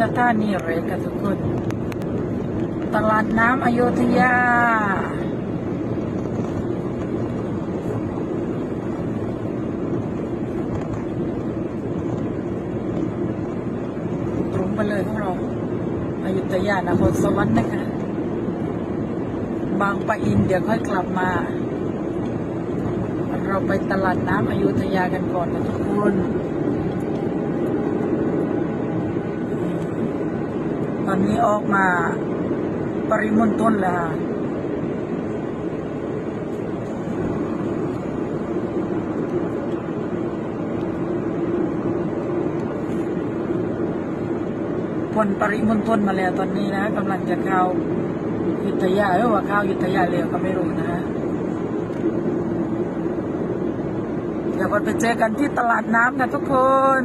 สถานีเลยค่ะทุกคน ตลาดน้ำอโยธยา ตรงไปเลยของเราอยุธยานครสวรรค์นะคะ บางปะอินเดี๋ยวค่อยกลับมา เราไปตลาดน้ำอยุธยากันก่อนนะทุกคน ตอนนี้ออกมาปริมณฑลแล้วค่ะพ้นปริมณฑลมาแล้วตอนนี้นะกำลังจะเข้าอยุธยาหรือว่าเข้าอยุธยาเร็วก็ไม่รู้นะฮะเดี๋ยวเราไปเจอกันที่ตลาดน้ำกันทุกคน